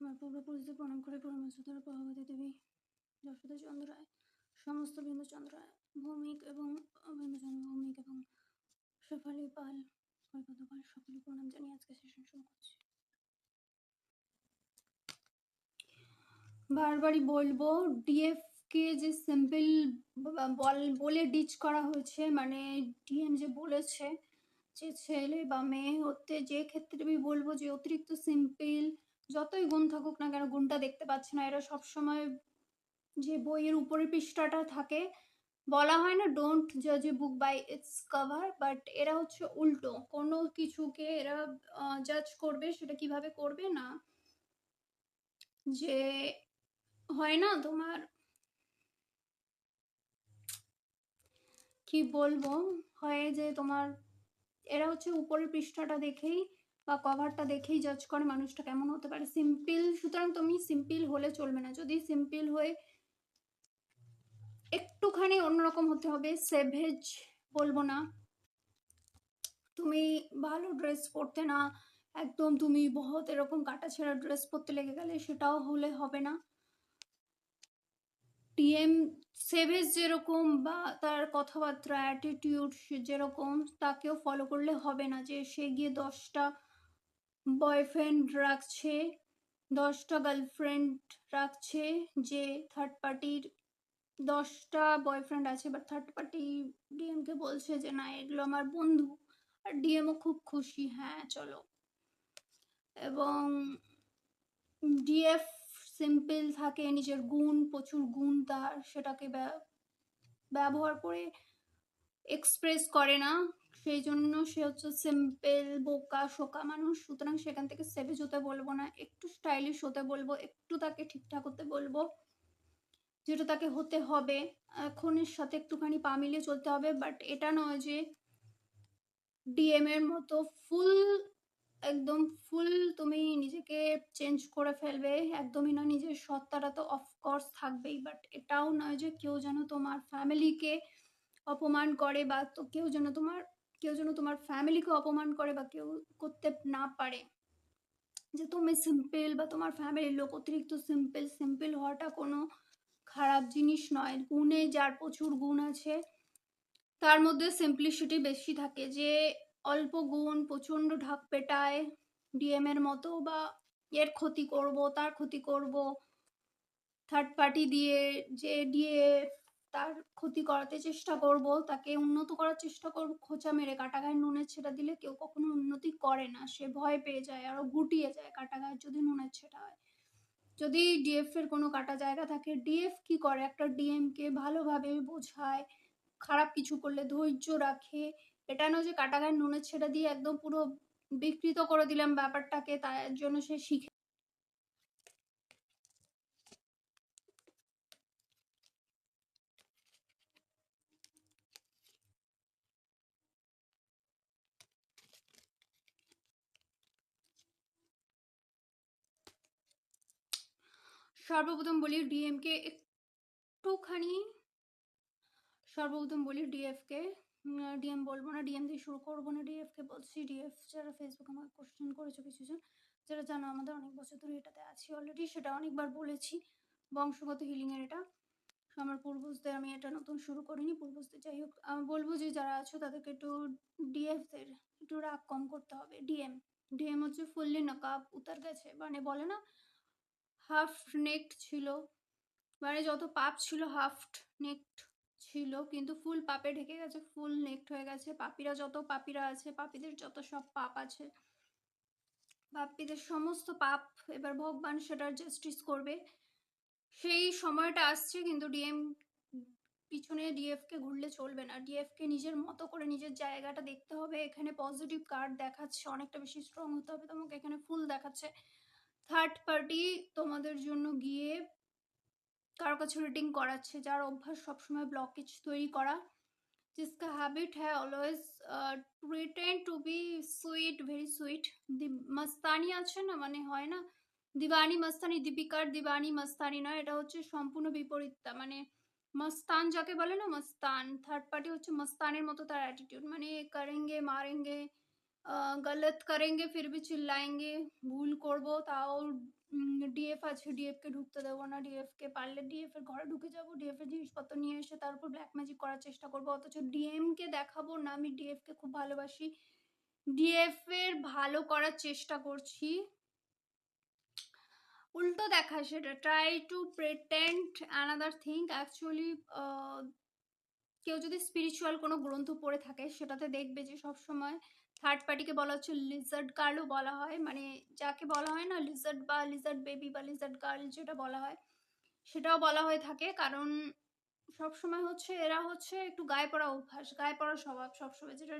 আমার পূর্বপুরুষদের প্রণাম করে পরমেশ্বর প্রভাবতী দেবী যশোদা সমস্ত বিন্দুচন্দ্র ভৌমিক এবং ভৌমিক এবং শেফালি পাল পাল প্রণাম জানিয়ে আজকে সেশন শুরু করছি। বারবারই বলব ডিএফ কে যে সিম্পল বলে ডিচ করা হয়েছে মানে ডিএম যে বলেছে, যে ছেলে বা মেয়ে হতে যে ক্ষেত্রে আমি বলব যে অতিরিক্ত সিম্পল যতই গুণ থাকুক না কেন, গুণটা দেখতে পাচ্ছে না। এরা সবসময় যে বইয়ের উপরের পৃষ্ঠাটা থাকে, বলা হয় না ডোন্ট জাজ a book by its cover but এরা হচ্ছে উল্টো। কোনো কিছুকে এরা জাজ করবে, সেটা কীভাবে করবে না। যে হয় না, তোমার কি বলব, হয় যে তোমার, এরা হচ্ছে উপরের পৃষ্ঠাটা দেখেই বা কভারটা দেখেই জাজ করে মানুষটা কেমন হতে পারে। সিম্পল সুতরাং তুমি সিম্পল হলে চলবে না। যদি সিম্পল হয়ে একটুখানি অন্যরকম হতে হবে সেভেজ বলব না। তুমি ভালো ড্রেস পরতে না, একদম তুমি বহুত এরকম কাটা ছেঁড়া ড্রেস পরতে লেগে গেলে সেটাও হলে হবে না। টিএম সেভেজ যেরকম বা তার কথাবার্তা অ্যাটিটিউড যেরকম, তাকেও ফলো করলে হবে না যে সে গিয়ে দশটা বয়ফ্রেন্ড রাখছে, দশটা গার্লফ্রেন্ড রাখছে, যে থার্ড পার্টির দশটা বয়ফ্রেন্ড আছে বা থার্ড পার্টি ডিএমকে বলছে যে, না, এগুলো আমার বন্ধু। আর ডিএমও খুব খুশি হ্যাঁ চলো। এবং ডিএফ সিম্পল থাকে, নিজের গুণ, প্রচুর গুণ তার, সেটাকে ব্যবহার করে এক্সপ্রেস করে না। সেই জন্য সে হচ্ছে সিম্পল বোকা, শোকা মানুষ। সুতরাং সেখান থেকে সেভেজ হতে বলব না, একটু স্টাইলিশ হতে বলব, একটু তাকে ঠিকঠাক হতে বলব, যেটা তাকে হতে হবে। এখনের সাথে একটুখানি পা মিলিয়ে চলতে হবে বাট এটা নয় যে ডিএম এর মতো ফুল একদম ফুল তুমি নিজেকে চেঞ্জ করে ফেলবে, একদমই না নিজের সত্তাটা তো অফকোর্স থাকবেই বাট এটাও নয় যে কেউ যেন তোমার ফ্যামিলিকে অপমান করে বা তো কেউ যেন তোমার কেউ যেন তোমার ফ্যামিলিকে অপমান করে বা কেউ করতে না পারে। যে তুমি সিম্পল বা তোমার ফ্যামিলির লোক, অতিরিক্ত সিম্পল সিম্পল হওয়াটা কোনো খারাপ জিনিস নয়। গুণে যার প্রচুর গুণ আছে, তার মধ্যে সিম্পলিসিটি বেশি থাকে। যে অল্প গুণ, প্রচণ্ড ঢাক পেটায় ডিএম এর মতো বা এর ক্ষতি করব, তার ক্ষতি করব থার্ড পার্টি দিয়ে, যে দিয়ে তার ক্ষতি করাতে চেষ্টা করব, তাকে উন্নত করার চেষ্টা করব, খোঁচা মেরে কাটা গায়ে নুনের ছেটা দিলে কেউ কখনো উন্নতি করে না। সে ভয় পেয়ে যায় আরও গুটিয়ে যায় কাটা গায়ে যদি নুনের ছেটা হয়। যদি ডিএফ এর কোনো কাটা জায়গা থাকে ডিএফ কি করে? একটা ডিএমকে ভালোভাবে বোঝায়, খারাপ কিছু করলে ধৈর্য রাখে। এটা নয় যে কাটা গায়ে নুনের ছেড়ে দিয়ে একদম পুরো বিকৃত করে দিলাম ব্যাপারটাকে, তার জন্য সে শিখে সর্বপ্রথম বলি ডিএমকে একটুখানি, সর্বপ্রথম বলি ডিএফকে ডিএম বলব না ডিএম দিয়ে শুরু করব না ডিএফকে বলছি। ডিএফ যারা ফেসবুক আমাকে কোশ্চেন করেছ কিছুজন যারা জানো আমাদের অনেক বছর ধরে এটাতে আছি অলরেডি সেটা অনেকবার বলেছি। বংশগত হিলিংয়ের এটা। আমার পূর্বজদের, আমি এটা নতুন শুরু করিনি। পূর্বজদের যাই হোক, আমি বলব যে যারা আছো, তাদেরকে একটু ডিএফদের একটু রাগ কম করতে হবে। ডিএম ডিএম হচ্ছে ফুললি নকাব উতার গেছে। মানে বলে না হাফ নেকড ছিল। মানে যত পাপ ছিল হাফ নেকড ছিল, কিন্তু ফুল পাপে ঢেকে গেছে ফুল নেকড হয়ে গেছে। পাপিরা যত পাপিরা আছে, পাপিদের যত সব পাপ আছে। পাপিদের সমস্ত পাপ এবার ভগবান সেটার জাস্টিস করবে। সেই সময়টা আসছে, কিন্তু ডিএম পিছনে ডিএফকে ঘুরলে চলবে না। ডিএফকে নিজের মতো করে নিজের জায়গাটা দেখতে হবে। এখানে পজিটিভ কার্ড দেখাচ্ছে, অনেকটা বেশি স্ট্রং হতে হবে। তোমাকে এখানে ফুল দেখাচ্ছে। থার্ড পার্টি তোমাদের জন্য গিয়ে কারো কাছে রিডিং করাচ্ছে যার অভ্যাস সবসময় ব্লকেজ তৈরি করা जिसका हैबिट है always pretend to be sweet very sweet মস্তানি আছে না মানে হয় না দিবানি মস্তানি দীপিকার দিবানি মস্তানি নয় এটা হচ্ছে সম্পূর্ণ বিপরীতটা মানে মস্তান যাকে বলে না মস্তান থার্ড পার্টি হচ্ছে মস্তানের মতো তার অ্যাটিটিউড মানে করেঙ্গে মারেঙ্গে গলত করেঙ্গে ফির ভি চিল্লাएंगे ভুল করব তাও ডিএফ আছে ডিএফকে ঢুকতে দেবো না ডিএফকে পারলে ডিএফ এর ঘরে ঢুকে যাব ডিএফ এর জিনিসপত্র নিয়ে এসে তার উপর ব্ল্যাক ম্যাজিক করার চেষ্টা করব। অথচ ডিএমকে দেখাবো না, আমি ডিএফকে খুব ভালোবাসি। ডিএফ এর ভালো করার চেষ্টা করছি। উল্টো দেখায় সেটা। Try to pretend another thing actually কেউ যদি স্পিরিচুয়াল কোনো গ্রন্থ পড়ে থাকে, সেটাতে দেখবে যে সব সময় থার্ড পার্টিকে বলা হচ্ছে লিজার্ড গার্লও বলা হয়। মানে যাকে বলা হয় না লিজার্ড বা লিজার্ড বেবি বা লিজার্ড গার্ল যেটা বলা হয়, সেটাও বলা হয়ে থাকে। কারণ সবসময় হচ্ছে এরা হচ্ছে একটু গায়ে পড়া অভ্যাস, গায়ে পড়া স্বভাব সবসময়। যেটা